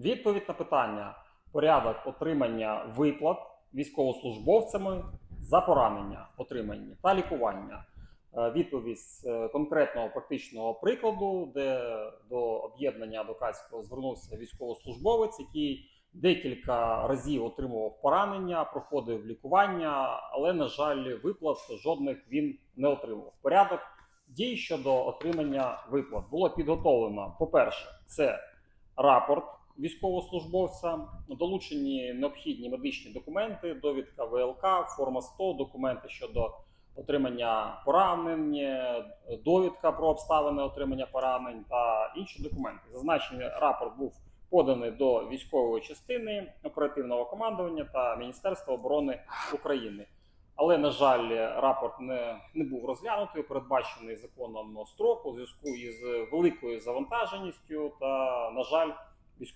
Відповідь на питання: порядок отримання виплат військовослужбовцями за поранення, отримання та лікування. Е, Відповідь з е, конкретного практичного прикладу, де до об'єднання адвокатського звернувся військовослужбовець, який декілька разів отримував поранення, проходив лікування, але, на жаль, виплат жодних він не отримував. Порядок дій щодо отримання виплат було підготовлено. По-перше, це рапорт військовослужбовця, долучені необхідні медичні документи, довідка ВЛК, форма 100, документи щодо отримання поранень, довідка про обставини отримання поранень та інші документи. Зазначений рапорт був поданий до військової частини оперативного командування та Міністерства оборони України. Але, на жаль, рапорт не, не був розглянутий, передбачений законом строку у зв'язку із великою завантаженістю. Та, на жаль, військово